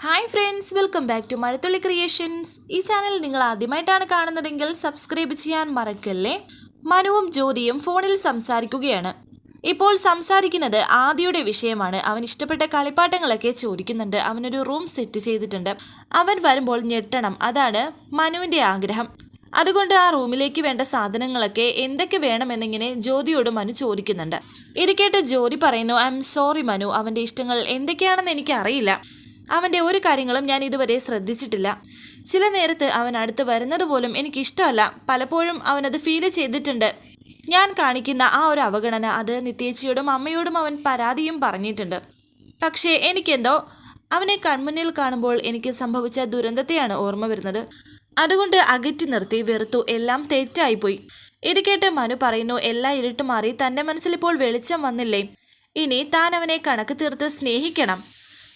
Hi friends welcome back to Mazhathulli creations ഈ channel നിങ്ങൾ ആദ്യമായിട്ടാണ് കാണുന്നതെങ്കിൽ സബ്സ്ക്രൈബ് ചെയ്യാൻ മറക്കല്ലേ? മനുവും ജ്യോതിയും ഫോണിൽ സംസാരിക്കുകയാണ്. ഇപ്പോൾ സംസാരിക്കുന്നത് ആദിയുടെ വിഷയമാണ്. അവൻ ഇഷ്ടപ്പെട്ട കളിപ്പാട്ടങ്ങളൊക്കെ ചോദിക്കുന്നുണ്ട്. അവനൊരു റൂം സെറ്റ് ചെയ്തിട്ടുണ്ട്. അവൻ വരുമ്പോൾ ഞെട്ടണം. അതാണ് മനുവിന്റെ ആഗ്രഹം. അതുകൊണ്ട് ആ റൂമിലേക്ക് വേണ്ട സാധനങ്ങളൊക്കെ എന്തൊക്കെ വേണമെന്നിങ്ങനെ ജ്യോതിയോട് മനു ചോദിക്കുന്നുണ്ട്. ഇത് കേട്ട് ജ്യോതി പറയുന്നു ഐ എം സോറി മനു. അവന്റെ ഇഷ്ടങ്ങൾ എന്തൊക്കെയാണെന്ന് എനിക്കറിയില്ല. അവന്റെ ഒരു കാര്യങ്ങളും ഞാൻ ഇതുവരെ ശ്രദ്ധിച്ചിട്ടില്ല. ചില നേരത്ത് അവൻ അടുത്ത് വരുന്നത് പോലും എനിക്കിഷ്ടമല്ല. പലപ്പോഴും അവനത് ഫീൽ ചെയ്തിട്ടുണ്ട്. ഞാൻ കാണിക്കുന്ന ആ ഒരു അവഗണന അത് നിത്യേച്ചിയോടും അമ്മയോടും അവൻ പരാതിയും പറഞ്ഞിട്ടുണ്ട്. പക്ഷേ എനിക്കെന്തോ അവനെ കൺമുന്നിൽ കാണുമ്പോൾ എനിക്ക് സംഭവിച്ച ദുരന്തത്തെയാണ് ഓർമ്മ വരുന്നത്. അതുകൊണ്ട് അകറ്റി നിർത്തി വെറുത്തു എല്ലാം തെറ്റായിപ്പോയി. ഇത് കേട്ട് മനു പറയുന്നു എല്ലാ ഇരുട്ട് മാറി തന്റെ മനസ്സിലിപ്പോൾ വെളിച്ചം വന്നില്ലേ? ഇനി താൻ അവനെ കണക്ക് തീർത്ത് സ്നേഹിക്കണം.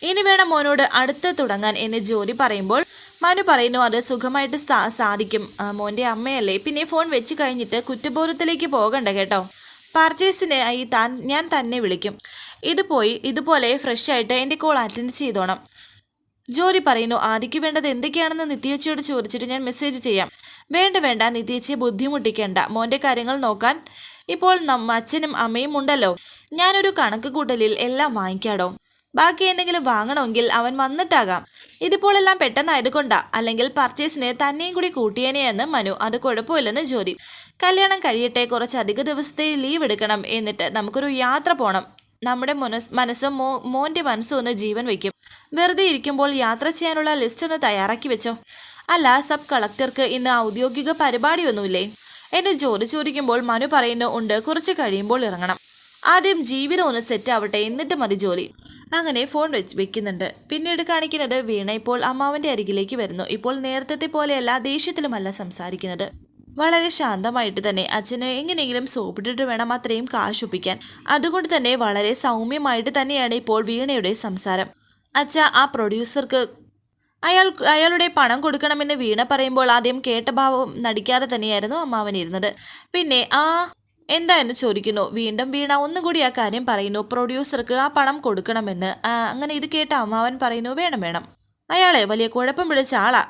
ഇനി വേണം മോനോട് അടുത്ത് തുടങ്ങാൻ എന്ന് ജോലി പറയുമ്പോൾ മനു പറയുന്നു അത് സുഖമായിട്ട് സാധിക്കും. മോന്റെ അമ്മയല്ലേ. പിന്നെ ഫോൺ വെച്ച് കഴിഞ്ഞിട്ട് കുറ്റബോധത്തിലേക്ക് പോകണ്ട കേട്ടോ. പർച്ചേസിന് ഈ താൻ ഞാൻ തന്നെ വിളിക്കും. ഇത് പോയി ഇതുപോലെ ഫ്രഷ് ആയിട്ട് എന്റെ കോൾ അറ്റൻഡ് ചെയ്തോണം. ജോലി പറയുന്നു ആദിക്ക് വേണ്ടത് എന്തൊക്കെയാണെന്ന് നിത്യച്ചിയോട് ചോദിച്ചിട്ട് ഞാൻ മെസ്സേജ് ചെയ്യാം. വേണ്ട വേണ്ട നിത്യച്ചിയെ ബുദ്ധിമുട്ടിക്കേണ്ട. മോന്റെ കാര്യങ്ങൾ നോക്കാൻ ഇപ്പോൾ അച്ഛനും അമ്മയും ഉണ്ടല്ലോ. ഞാനൊരു കണക്ക് കൂട്ടലിൽ എല്ലാം വാങ്ങിക്കാടോ. ബാക്കി എന്തെങ്കിലും വാങ്ങണമെങ്കിൽ അവൻ വന്നിട്ടാകാം. ഇതിപ്പോൾ എല്ലാം പെട്ടെന്നായതുകൊണ്ടാ. അല്ലെങ്കിൽ പർച്ചേസിന് തന്നെയും കൂടി കൂട്ടിയേനെ എന്ന് മനു അത് കുഴപ്പമില്ലെന്ന് ജ്യോതി കല്യാണം കഴിയട്ടെ കുറച്ചധിക ദിവസത്തെ ലീവ് എടുക്കണം എന്നിട്ട് നമുക്കൊരു യാത്ര പോകണം നമ്മുടെ മനസ് മനസ്സും മോ മോന്റെ മനസ്സും ഒന്ന് ജീവൻ വയ്ക്കും. വെറുതെ ഇരിക്കുമ്പോൾ യാത്ര ചെയ്യാനുള്ള ലിസ്റ്റ് ഒന്ന് തയ്യാറാക്കി വെച്ചോ. അല്ല സബ് കളക്ടർക്ക് ഇന്ന് ഔദ്യോഗിക പരിപാടിയൊന്നുമില്ലേ? എന്നെ ജോലി ചോദിക്കുമ്പോൾ മനു പറയുന്നു ഉണ്ട് കുറച്ച് കഴിയുമ്പോൾ ഇറങ്ങണം. ആദ്യം ജീവിതം ഒന്ന് സെറ്റ് ആവട്ടെ എന്നിട്ട് മതി ജോലി. അങ്ങനെ ഫോൺ വെച്ച് വെക്കുന്നുണ്ട്. പിന്നീട് കാണിക്കുന്നത് വീണ ഇപ്പോൾ അമ്മാവന്റെ അരികിലേക്ക് വരുന്നു. ഇപ്പോൾ നേരത്തെ പോലെയല്ല ദേഷ്യത്തിലുമല്ല സംസാരിക്കുന്നത്. വളരെ ശാന്തമായിട്ട് തന്നെ അച്ഛന് എങ്ങനെയെങ്കിലും സോപ്പിട്ടിട്ട് വേണം അത്രയും കാശ് ഒപ്പിക്കാൻ. അതുകൊണ്ട് തന്നെ വളരെ സൗമ്യമായിട്ട് തന്നെയാണ് ഇപ്പോൾ വീണയുടെ സംസാരം. അച്ഛ ആ പ്രൊഡ്യൂസർക്ക് അയാൾ അയാളുടെ പണം കൊടുക്കണമെന്ന് വീണ പറയുമ്പോൾ ആദ്യം കേട്ട ഭാവം നടിക്കാതെ തന്നെയായിരുന്നു അമ്മാവൻ ഇരുന്നത്. പിന്നെ ആ എന്താ എന്ന് ചോദിക്കുന്നു. വീണ്ടും വീണ ഒന്നുകൂടി ആ കാര്യം പറയുന്നു. പ്രൊഡ്യൂസർക്ക് ആ പണം കൊടുക്കണമെന്ന്. അങ്ങനെ ഇത് കേട്ട അമ്മാവൻ പറയുന്നു വേണം വേണം. അയാളെ വലിയ കുഴപ്പം പിടിച്ച ആളാ.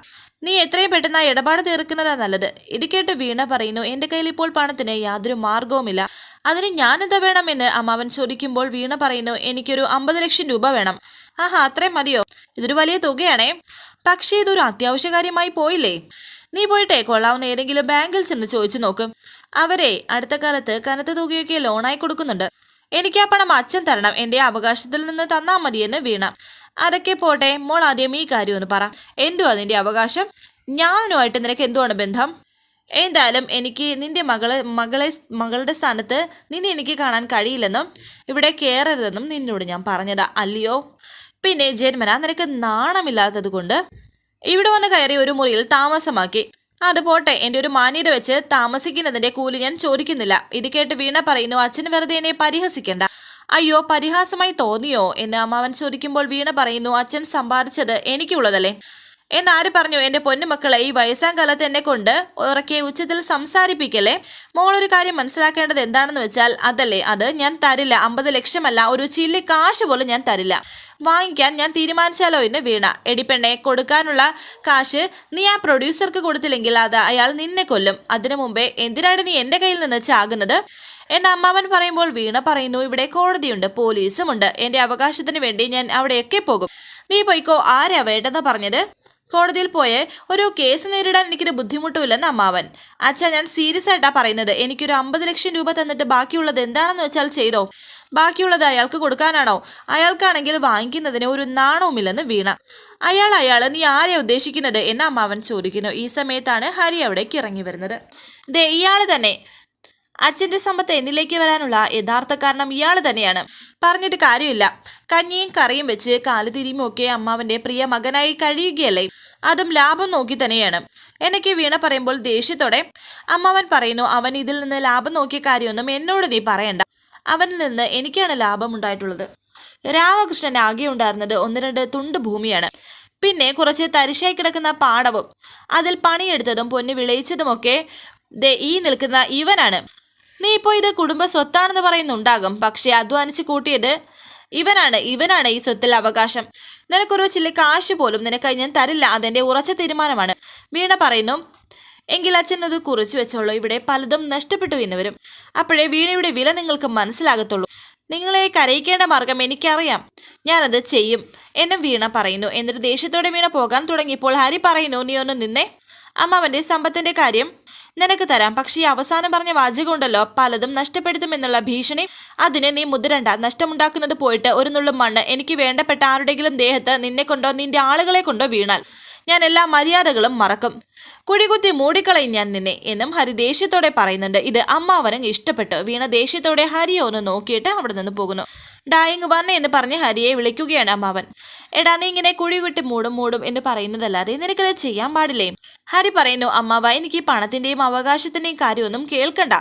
നീ എത്രയും പെട്ടെന്ന് ആ ഇടപാട് തീർക്കുന്നതാ നല്ലത്. ഇടിക്കേട്ട് വീണ പറയുന്നു എന്റെ കയ്യിൽ ഇപ്പോൾ പണത്തിന് യാതൊരു മാർഗവുമില്ല അതിന് ഞാനെന്താ വേണമെന്ന്? അമ്മാവൻ ചോദിക്കുമ്പോൾ വീണ പറയുന്നു എനിക്കൊരു അമ്പത് ലക്ഷം രൂപ വേണം. ആഹാ അത്രയും മതിയോ? ഇതൊരു വലിയ തുകയാണേ. പക്ഷേ ഇതൊരു അത്യാവശ്യ കാര്യമായി പോയില്ലേ? നീ പോയിട്ടേ കൊള്ളാവുന്ന ഏതെങ്കിലും ബാങ്കിൽ ചെന്ന് ചോദിച്ചു നോക്കും. അവരെ അടുത്ത കാലത്ത് കനത്ത തുകയൊക്കെ ലോണായി കൊടുക്കുന്നുണ്ട്. എനിക്ക് ആ പണം അച്ഛൻ തരണം. എന്റെ അവകാശത്തിൽ നിന്ന് തന്നാൽ മതിയെന്ന് വീണ. അതൊക്കെ പോട്ടെ മോൾ ആദ്യം ഈ കാര്യം ഒന്ന് പറ. എന്തുവാ നിന്റെ അവകാശം? ഞാനുമായിട്ട് നിനക്ക് എന്തുവാണ് ബന്ധം? എന്തായാലും എനിക്ക് നിന്റെ മകളെ മകളെ മകളുടെ സ്ഥാനത്ത് നിന്നെ എനിക്ക് കാണാൻ കഴിയില്ലെന്നും ഇവിടെ കയറരുതെന്നും നിന്നോട് ഞാൻ പറഞ്ഞതാ. അല്ലയോ? പിന്നെ ജന്മന നിനക്ക് നാണമില്ലാത്തത് കൊണ്ട് ഇവിടെ വന്ന് കയറി ഒരു മുറിയിൽ താമസമാക്കി. അത് പോട്ടെ. എന്റെ ഒരു മാന്യത വെച്ച് താമസിക്കുന്നതിന്റെ കൂലി ഞാൻ ചോദിക്കുന്നില്ല. ഇത് കേട്ട് വീണ പറയുന്നു അച്ഛൻ വെറുതെ എന്നെ പരിഹസിക്കണ്ട. അയ്യോ പരിഹാസമായി തോന്നിയോ? എന്ന് അമ്മാവൻ ചോദിക്കുമ്പോൾ വീണ പറയുന്നു അച്ഛൻ സമ്പാദിച്ചത് എനിക്കുള്ളതല്ലേ? എന്നാര് പറഞ്ഞു? എന്റെ പൊന്നുമക്കളെ ഈ വയസ്സാം കാലത്ത് എന്നെ കൊണ്ട് ഉറക്കെ ഉച്ചത്തിൽ സംസാരിപ്പിക്കല്ലേ? മോളൊരു കാര്യം മനസ്സിലാക്കേണ്ടത് എന്താണെന്ന് വെച്ചാൽ അതല്ലേ? അത് ഞാൻ തരില്ല. അമ്പത് ലക്ഷമല്ല ഒരു ചില്ലി കാശ് പോലും ഞാൻ തരില്ല. വാങ്ങിക്കാൻ ഞാൻ തീരുമാനിച്ചാലോ എന്ന് വീണ. എടിപ്പെണ്ണെ കൊടുക്കാനുള്ള കാശ് നീ ആ പ്രൊഡ്യൂസർക്ക് കൊടുത്തില്ലെങ്കിൽ അത് അയാൾ നിന്നെ കൊല്ലും. അതിനു മുമ്പേ എന്തിനാണ് നീ എന്റെ കയ്യിൽ നിന്ന് ചാകുന്നത്? എന്നെ അമ്മാവൻ പറയുമ്പോൾ വീണ പറയുന്നു ഇവിടെ കോടതിയുണ്ട് പോലീസുമുണ്ട്. എന്റെ അവകാശത്തിന് വേണ്ടി ഞാൻ അവിടെയൊക്കെ പോകും. നീ പോയിക്കോ ആരാ വേണ്ടെന്ന് പറഞ്ഞത്? കോടതിയിൽ പോയ ഒരു കേസ് നേരിടാൻ എനിക്കൊരു ബുദ്ധിമുട്ടുമില്ലെന്ന് അമ്മാവൻ. അച്ഛാ ഞാൻ സീരിയസ് ആയിട്ടാ പറയുന്നത്. എനിക്കൊരു അമ്പത് ലക്ഷം രൂപ തന്നിട്ട് ബാക്കിയുള്ളത് എന്താണെന്ന് വെച്ചാൽ ചെയ്തോ? ബാക്കിയുള്ളത് അയാൾക്ക് കൊടുക്കാനാണോ? അയാൾക്കാണെങ്കിൽ വാങ്ങിക്കുന്നതിന് ഒരു നാണവുമില്ലെന്ന് വീണ. അയാൾ അയാൾ നീ ആരെ ഉദ്ദേശിക്കുന്നത്? എന്ന് അമ്മാവൻ ചോദിക്കുന്നു. ഈ സമയത്താണ് ഹരി അവിടേക്ക് ഇറങ്ങി വരുന്നത്. ദേ ഇയാൾ തന്നെ. അച്ഛന്റെ സമ്പത്ത് എന്നിലേക്ക് വരാനുള്ള യഥാർത്ഥ കാരണം ഇയാൾ തന്നെയാണ്. പറഞ്ഞിട്ട് കാര്യമില്ല. കഞ്ഞിയും കറിയും വെച്ച് കാലുതിരിയും ഒക്കെ അമ്മാവന്റെ പ്രിയ മകനായി കഴിയുകയല്ലേ? അതും ലാഭം നോക്കി തന്നെയാണ്. എനിക്ക് വീണ പറയുമ്പോൾ ദേഷ്യത്തോടെ അമ്മാവൻ പറയുന്നു അവൻ ഇതിൽ നിന്ന് ലാഭം നോക്കിയ കാര്യമൊന്നും എന്നോട് നീ പറയണ്ട. അവനിൽ നിന്ന് എനിക്കാണ് ലാഭം ഉണ്ടായിട്ടുള്ളത്. രാമകൃഷ്ണൻ ആകെ ഉണ്ടായിരുന്നത് ഒന്ന് രണ്ട് തുണ്ട് ഭൂമിയാണ്. പിന്നെ കുറച്ച് തരിശായി കിടക്കുന്ന പാടവും അതിൽ പണിയെടുത്തതും പൊന്നു വിളയിച്ചതുമൊക്കെ ദേ ഈ നിൽക്കുന്ന ഇവനാണ്. നീ ഇപ്പോൾ ഇത് കുടുംബ സ്വത്താണെന്ന് പറയുന്നുണ്ടാകും. പക്ഷേ അധ്വാനിച്ച് കൂട്ടിയത് ഇവനാണ്. ഇവനാണ് ഈ സ്വത്തിൽ അവകാശം. നിനക്കൊരു ചില കാശ് പോലും നിനക്കായി ഞാൻ തരില്ല. അതെന്റെ ഉറച്ച തീരുമാനമാണ്. വീണ പറയുന്നു എങ്കിൽ അച്ഛൻ അത് കുറിച്ചു വെച്ചോളൂ. ഇവിടെ പലതും നഷ്ടപ്പെട്ടു എന്ന് വരും അപ്പോഴേ വീണയുടെ വില നിങ്ങൾക്ക് മനസ്സിലാകത്തുള്ളൂ. നിങ്ങളെ കരയിക്കേണ്ട മാർഗം എനിക്കറിയാം. ഞാനത് ചെയ്യും എന്നും വീണ പറയുന്നു. എന്നിട്ട് ദേഷ്യത്തോടെ വീണ പോകാൻ തുടങ്ങിയപ്പോൾ ഹരി പറയുന്നു നീ ഒന്ന് നിന്നേ. അമ്മാവന്റെ സമ്പത്തിന്റെ കാര്യം നിനക്ക് തരാം. പക്ഷേ ഈ അവസാനം പറഞ്ഞ വാചകമുണ്ടല്ലോ പലതും നഷ്ടപ്പെടുത്തുമെന്നുള്ള ഭീഷണി. അതിനെ നീ മുതിരണ്ട. നഷ്ടമുണ്ടാക്കുന്നത് പോയിട്ട് ഒരു നുള്ളും മണ്ണ് എനിക്ക് വേണ്ടപ്പെട്ട ആരുടെങ്കിലും ദേഹത്ത് നിന്നെ കൊണ്ടോ നിന്റെ ആളുകളെ കൊണ്ടോ വീണാൽ ഞാൻ എല്ലാ മര്യാദകളും മറക്കും. കുടികുത്തി മൂടിക്കളയും ഞാൻ നിന്നെ എന്നും ഹരി ദേഷ്യത്തോടെ പറയുന്നുണ്ട്. ഇത് അമ്മാവനും ഇഷ്ടപ്പെട്ടു. വീണ ദേഷ്യത്തോടെ ഹരിയെ ഒന്ന് നോക്കിയിട്ട് അവിടെ നിന്ന് പോകുന്നു. ഡായിങ് വന്നേ എന്ന് പറഞ്ഞ് ഹരിയെ വിളിക്കുകയാണ് അമ്മാവൻ. എടാ നീ ഇങ്ങനെ കുഴി വിട്ട് മൂടും മൂടും എന്ന് പറയുന്നതല്ലാതെ നിനക്കത് ചെയ്യാൻ പാടില്ലേ? ഹരി പറയുന്നു അമ്മാവ എനിക്ക് പണത്തിന്റെയും അവകാശത്തിന്റെയും കാര്യമൊന്നും കേൾക്കണ്ട.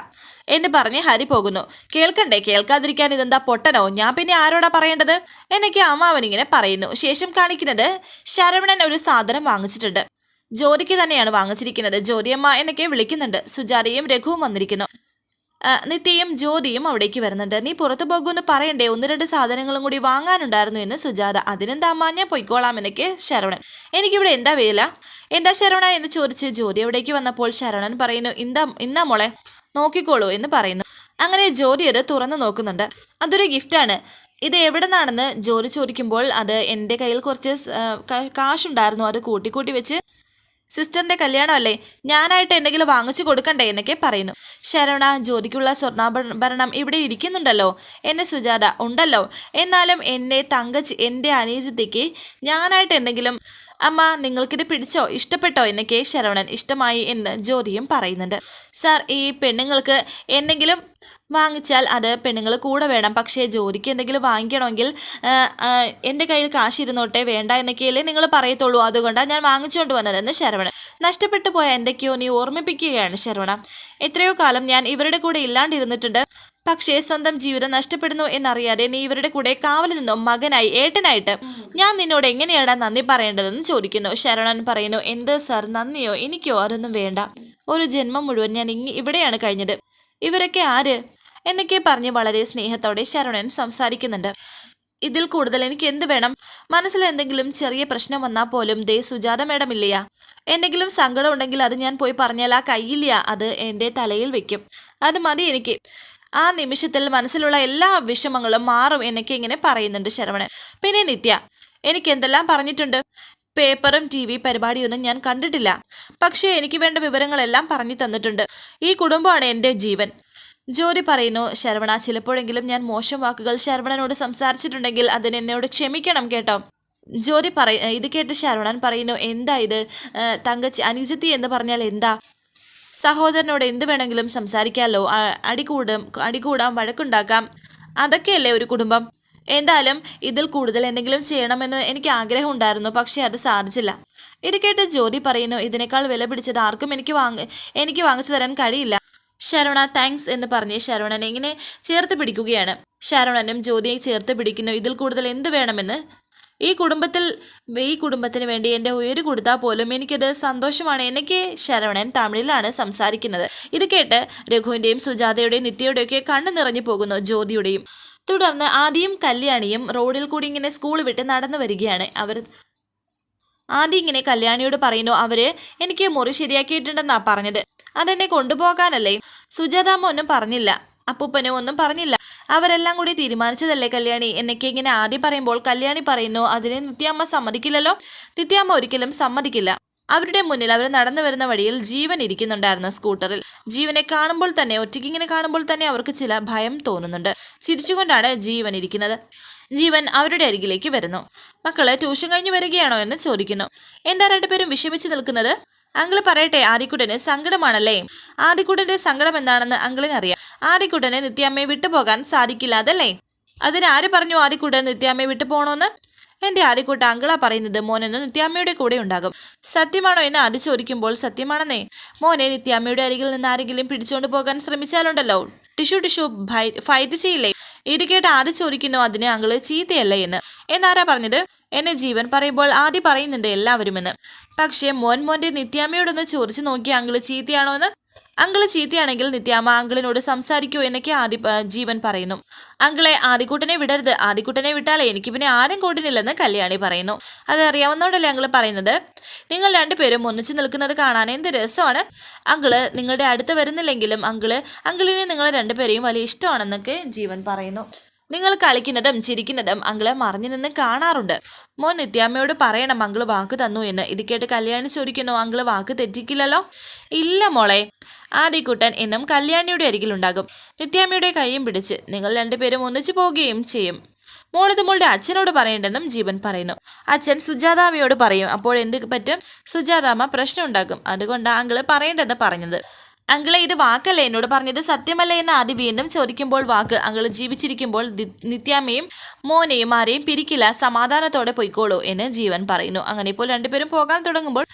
എന്ന് പറഞ്ഞ് ഹരി പോകുന്നു. കേൾക്കണ്ടേ? കേൾക്കാതിരിക്കാൻ ഇതെന്താ പൊട്ടനോ? ഞാൻ പിന്നെ ആരോടാ പറയേണ്ടത്? എന്നൊക്കെ അമ്മാവൻ ഇങ്ങനെ പറയുന്നു. ശേഷം കാണിക്കുന്നത് ശരവണൻ ഒരു സാധനം വാങ്ങിച്ചിട്ടുണ്ട്. ജോലിക്ക് തന്നെയാണ് വാങ്ങിച്ചിരിക്കുന്നത്. ജോലിയമ്മ എന്നൊക്കെ വിളിക്കുന്നുണ്ട്. സുജാതയും രഘുവും വന്നിരിക്കുന്നു. നിത്യയും ജ്യോതിയും അവിടേക്ക് വരുന്നുണ്ട്. നീ പുറത്തു പോകുമെന്ന് പറയണ്ടേ? ഒന്ന് രണ്ട് സാധനങ്ങളും കൂടി വാങ്ങാനുണ്ടായിരുന്നു എന്ന് സുജാത. അതിനെന്താ അമ്മ ഞാൻ പൊയ്ക്കോളാം എന്നൊക്കെ ശരവണൻ. എനിക്കിവിടെ എന്താ വേല? എന്താ ശരവണ? എന്ന് ചോദിച്ച് ജ്യോതി അവിടേക്ക് വന്നപ്പോൾ ശരവണൻ പറയുന്നു ഇന്താ ഇന്നാ മോളെ നോക്കിക്കോളൂ എന്ന് പറയുന്നു. അങ്ങനെ ജ്യോതി അത് തുറന്നു നോക്കുന്നുണ്ട്. അതൊരു ഗിഫ്റ്റാണ് ഇത് എവിടെ നിന്നാണെന്ന് ജോലി ചോദിക്കുമ്പോൾ അത് എന്റെ കയ്യിൽ കുറച്ച് കാശുണ്ടായിരുന്നു. അത് കൂട്ടിക്കൂട്ടി വെച്ച് സിസ്റ്ററിന്റെ കല്യാണമല്ലേ? ഞാനായിട്ട് എന്തെങ്കിലും വാങ്ങിച്ചു കൊടുക്കണ്ടേ എന്നൊക്കെ പറയുന്നു. ശരവണ ജ്യോതിക്കുള്ള സ്വർണാഭരണം ഇവിടെ ഇരിക്കുന്നുണ്ടല്ലോ. എന്നെ സുജാത ഉണ്ടല്ലോ. എന്നാലും എന്നെ തങ്കച്ച് എന്റെ അനീജത്തിക്ക് ഞാനായിട്ട് എന്തെങ്കിലും അമ്മ നിങ്ങൾക്കിത് പിടിച്ചോ ഇഷ്ടപ്പെട്ടോ എന്നൊക്കെ ശരവണൻ ഇഷ്ടമായി എന്ന് ജ്യോതിയും പറയുന്നുണ്ട്. സാർ ഈ പെണ്ണുങ്ങൾക്ക് എന്തെങ്കിലും വാങ്ങിച്ചാൽ അത് പെണ്ണുങ്ങൾ കൂടെ വേണം. പക്ഷേ ജോലിക്ക് എന്തെങ്കിലും വാങ്ങിക്കണമെങ്കിൽ എന്റെ കയ്യിൽ കാശ് ഇരുന്നോട്ടെ വേണ്ട എന്നൊക്കെയല്ലേ നിങ്ങൾ പറയത്തുള്ളൂ. അതുകൊണ്ടാണ് ഞാൻ വാങ്ങിച്ചുകൊണ്ട് വന്നതെന്ന് ശരവണ നഷ്ടപ്പെട്ടു പോയ എന്തൊക്കെയോ നീ ഓർമ്മിപ്പിക്കുകയാണ് ശരവണ. എത്രയോ കാലം ഞാൻ ഇവരുടെ കൂടെ ഇല്ലാണ്ടിരുന്നിട്ടുണ്ട്. പക്ഷേ സ്വന്തം ജീവിതം നഷ്ടപ്പെടുന്നു എന്നറിയാതെ നീ ഇവരുടെ കൂടെ കാവലിൽ നിന്നും മകനായി ഏട്ടനായിട്ട്. ഞാൻ നിന്നോട് എങ്ങനെയാണ് നന്ദി പറയേണ്ടതെന്ന് ചോദിക്കുന്നു. ശരവണൻ പറയുന്നു എന്ത് സാർ നന്ദിയോ? എനിക്കോ? അതൊന്നും വേണ്ട. ഒരു ജന്മം മുഴുവൻ ഞാൻ ഇങ്ങി ഇവിടെയാണ് കഴിഞ്ഞത്. ഇവരൊക്കെ ആര്? എന്നൊക്കെ പറഞ്ഞ് വളരെ സ്നേഹത്തോടെ ശരവണൻ സംസാരിക്കുന്നുണ്ട്. ഇതിൽ കൂടുതൽ എനിക്ക് എന്ത് വേണം? മനസ്സിൽ എന്തെങ്കിലും ചെറിയ പ്രശ്നം വന്നാൽ പോലും ദേ സുജാത മേഡം ഇല്ലയാ. എന്തെങ്കിലും സങ്കടം ഉണ്ടെങ്കിൽ അത് ഞാൻ പോയി പറഞ്ഞാൽ ആ കയ്യില്ല അത് എന്റെ തലയിൽ വെക്കും. അത് മതി എനിക്ക്. ആ നിമിഷത്തിൽ മനസ്സിലുള്ള എല്ലാ വിഷമങ്ങളും മാറും എന്നൊക്കെ ഇങ്ങനെ പറയുന്നുണ്ട് ശരവണൻ. പിന്നെ നിത്യ. എനിക്ക് എന്തെല്ലാം പറഞ്ഞിട്ടുണ്ട്? പേപ്പറും ടി വി പരിപാടിയൊന്നും ഞാൻ കണ്ടിട്ടില്ല. പക്ഷേ എനിക്ക് വേണ്ട വിവരങ്ങളെല്ലാം പറഞ്ഞു തന്നിട്ടുണ്ട്. ഈ കുടുംബമാണ് എന്റെ ജീവൻ. ജോലി പറയുന്നു ശരവണ ചിലപ്പോഴെങ്കിലും ഞാൻ മോശം വാക്കുകൾ ശരവണനോട് സംസാരിച്ചിട്ടുണ്ടെങ്കിൽ അതിന് എന്നോട് ക്ഷമിക്കണം കേട്ടോ. ജോലി പറ ഇത് കേട്ട് ശരവണൻ പറയുന്നു എന്താ ഇത്? തങ്കച്ചി അനുജത്തി എന്ന് പറഞ്ഞാൽ എന്താ? സഹോദരനോട് എന്ത് വേണമെങ്കിലും സംസാരിക്കാമല്ലോ അടികൂടും അടികൂടാം വഴക്കുണ്ടാക്കാം. അതൊക്കെയല്ലേ ഒരു കുടുംബം? എന്തായാലും ഇതിൽ കൂടുതൽ എന്തെങ്കിലും ചെയ്യണമെന്ന് എനിക്ക് ആഗ്രഹം ഉണ്ടായിരുന്നു പക്ഷേ അത് സാധിച്ചില്ല. ഇത് കേട്ട് ജോലി പറയുന്നു ഇതിനേക്കാൾ വില പിടിച്ചത് ആർക്കും എനിക്ക് വാങ്ങ എനിക്ക് വാങ്ങിച്ചു തരാൻ കഴിയില്ല. ശരവണ താങ്ക്സ് എന്ന് പറഞ്ഞ് ശരവണനെ ഇങ്ങനെ ചേർത്ത് പിടിക്കുകയാണ്. ശരവണനും ജ്യോതിയെ ചേർത്ത് പിടിക്കുന്നു. ഇതിൽ കൂടുതൽ എന്ത് വേണമെന്ന്? ഈ കുടുംബത്തിൽ ഈ കുടുംബത്തിന് വേണ്ടി എന്റെ ഉയര് കൊടുത്താൽ പോലും എനിക്കത് സന്തോഷമാണ്. എനിക്ക് ശരവണൻ തമിഴിലാണ് സംസാരിക്കുന്നത്. ഇത് കേട്ട് രഘുവിന്റെയും സുജാതയുടെയും നിത്യയുടെയും ഒക്കെ കണ്ണു നിറഞ്ഞു പോകുന്നു ജ്യോതിയുടെയും. തുടർന്ന് ആദ്യം കല്യാണിയും റോഡിൽ കൂടി ഇങ്ങനെ സ്കൂൾ വിട്ട് നടന്നു വരികയാണ്. അവർ ആദ്യം ഇങ്ങനെ കല്യാണിയോട് പറയുന്നു അവർ എനിക്ക് മുറി ശരിയാക്കിയിട്ടുണ്ടെന്നാണ് പറഞ്ഞത്. അതെന്നെ കൊണ്ടുപോകാനല്ലേ? സുജാതാമ്മ ഒന്നും പറഞ്ഞില്ല. അപ്പൂപ്പനും ഒന്നും പറഞ്ഞില്ല. അവരെല്ലാം കൂടി തീരുമാനിച്ചതല്ലേ കല്യാണി? എന്നൊക്കെ ഇങ്ങനെ ആദ്യം പറയുമ്പോൾ കല്യാണി പറയുന്നു അതിന് നിത്യാമ്മ സമ്മതിക്കില്ലല്ലോ? നിത്യാമ്മ ഒരിക്കലും സമ്മതിക്കില്ല. അവരുടെ മുന്നിൽ അവർ നടന്നു വരുന്ന വഴിയിൽ ജീവൻ ഇരിക്കുന്നുണ്ടായിരുന്നു സ്കൂട്ടറിൽ. ജീവനെ കാണുമ്പോൾ തന്നെ ഒറ്റയ്ക്ക് ഇങ്ങനെ കാണുമ്പോൾ തന്നെ അവർക്ക് ചില ഭയം തോന്നുന്നുണ്ട്. ചിരിച്ചുകൊണ്ടാണ് ജീവൻ ഇരിക്കുന്നത്. ജീവൻ അവരുടെ അരികിലേക്ക് വരുന്നു. മക്കളെ ട്യൂഷൻ കഴിഞ്ഞു വരികയാണോ? എന്ന് ചോദിക്കുന്നു. എന്താ രണ്ടുപേരും വിഷമിച്ച് നിൽക്കുന്നത്? അങ്കിൾ പറയട്ടെ ആദിക്കുട്ടന് സങ്കടമാണല്ലേ? ആദിക്കുട്ടന്റെ സങ്കടം എന്താണെന്ന് അങ്കിളിന് അറിയാം. ആദിക്കുട്ടനെ നിത്യാമ്മയെ വിട്ടുപോകാൻ സാധിക്കില്ല അതല്ലേ അതിന് ആര് പറഞ്ഞു ആദിക്കുട്ടൻ നിത്യാമ്മയെ വിട്ടു പോണോന്ന്? എന്റെ ആദിക്കുട്ട അങ്കിളാ പറയുന്നത് മോനെന്ന് നിത്യാമ്മയുടെ കൂടെ ഉണ്ടാകും. സത്യമാണോ എന്ന് ആദ്യം ചോദിക്കുമ്പോൾ സത്യമാണെന്നേ. മോനെ നിത്യാമ്മയുടെ അരികിൽ നിന്ന് ആരെങ്കിലും പിടിച്ചുകൊണ്ട് പോകാൻ ശ്രമിച്ചാലുണ്ടല്ലോ. ടിഷു ടിഷു ഫൈറ്റ് ചെയ്യില്ലേ? ഇത് കേട്ട് ആദ്യം ചോദിക്കുന്നു അതിന് അങ്കിൾ ചീത്തയല്ലേ എന്ന്. എന്നാരാ പറഞ്ഞത്? എന്നെ ജീവൻ പറയുമ്പോൾ ആദ്യം പറയുന്നുണ്ട് എല്ലാവരുമെന്ന്. പക്ഷേ മോൻ മോന്റെ നിത്യാമ്മയോടൊന്ന് ചോദിച്ചു നോക്കി അങ്കിൾ ചീത്തയാണോ എന്ന് അങ്കിൾ ചീത്തയാണെങ്കിൽ നിത്യാമ്മ അങ്കിളിനോട് സംസാരിക്കൂ എന്നൊക്കെ ആദി ജീവൻ പറയുന്നു. അങ്കിളെ ആദിക്കൂട്ടനെ വിടരുത്. ആദിക്കൂട്ടനെ വിട്ടാലേ എനിക്ക് പിന്നെ ആരും കൂട്ടിനില്ലെന്ന് കല്യാണി പറയുന്നു. അത് അറിയാവുന്നതുകൊണ്ടല്ലേ അങ്കിൾ പറയുന്നത്? നിങ്ങൾ രണ്ടുപേരും ഒന്നിച്ചു നിൽക്കുന്നത് കാണാൻ എന്ത് രസമാണ്? അങ്കിൾ നിങ്ങളുടെ അടുത്ത് വരുന്നില്ലെങ്കിലും അങ്കിൾ അങ്കിളിനെ നിങ്ങൾ രണ്ടുപേരെയും വലിയ ഇഷ്ടമാണെന്നൊക്കെ ജീവൻ പറയുന്നു. നിങ്ങൾ കളിക്കുന്നതും ചിരിക്കുന്നതും അങ്കിൾ മറിഞ്ഞു നിന്ന് കാണാറുണ്ട്. മോൻ നിത്യാമ്മയോട് പറയണം അങ്കിൾ വാക്ക് തന്നു എന്ന്. ഇത് കേട്ട് കല്യാണി ചോദിക്കുന്നു അങ്കിൾ വാക്ക് തെറ്റിക്കില്ലല്ലോ? ഇല്ല മോളെ. ആദിക്കുട്ടൻ എന്നും കല്യാണിയുടെ അരികിലുണ്ടാകും നിത്യാമ്മയുടെ കൈയും പിടിച്ച് നിങ്ങൾ രണ്ടുപേരും ഒന്നിച്ചു പോവുകയും ചെയ്യും. മോളിത് മോളുടെ അച്ഛനോട് പറയേണ്ടെന്നും ജീവൻ പറയുന്നു. അച്ഛൻ സുജാതാമ്മയോട് പറയും അപ്പോൾ എന്ത് പറ്റും? സുജാതാമ്മ പ്രശ്നം ഉണ്ടാക്കും. അതുകൊണ്ട് അങ്കിൾ പറയേണ്ടെന്ന് പറഞ്ഞത്. അങ്കിളെ ഇത് വാക്കല്ലേ? എന്നോട് പറഞ്ഞത് സത്യമല്ലേ എന്ന് ആദ്യം വീണ്ടും ചോദിക്കുമ്പോൾ വാക്ക്. അങ്കിൾ ജീവിച്ചിരിക്കുമ്പോൾ നിത്യാമ്മയും മോനെയും ആരെയും പിരിക്കില്ല സമാധാനത്തോടെ പോയിക്കോളൂ എന്ന് ജീവൻ പറയുന്നു. അങ്ങനെ ഇപ്പോൾ രണ്ടുപേരും പോകാൻ തുടങ്ങുമ്പോൾ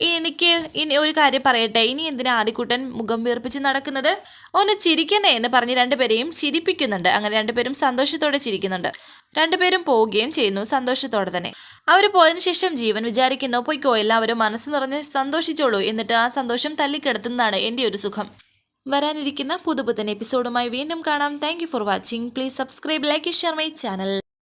എനിക്ക് ഇനി ഒരു കാര്യം പറയട്ടെ? ഇനി എന്തിനാ ആദ്യക്കൂട്ടൻ മുഖം വീർപ്പിച്ച് നടക്കുന്നത്? ഒന്ന് ചിരിക്കണേ എന്ന് പറഞ്ഞ് രണ്ടുപേരെയും ചിരിപ്പിക്കുന്നുണ്ട്. അങ്ങനെ രണ്ടുപേരും സന്തോഷത്തോടെ ചിരിക്കുന്നുണ്ട്. രണ്ടുപേരും പോവുകയും ചെയ്യുന്നു സന്തോഷത്തോടെ തന്നെ. അവർ പോയതിനു ശേഷം ജീവൻ വിചാരിക്കുന്നു. പൊയ്ക്കോ എല്ലാവരും മനസ്സ് നിറഞ്ഞ് സന്തോഷിച്ചോളൂ. എന്നിട്ട് ആ സന്തോഷം തല്ലിക്കിടത്തുന്നതാണ് എന്റെ ഒരു സുഖം. വരാനിരിക്കുന്ന പുതുപുത്തൻ എപ്പിസോഡുമായി വീണ്ടും കാണാം. Thank for watching please subscribe like share my channel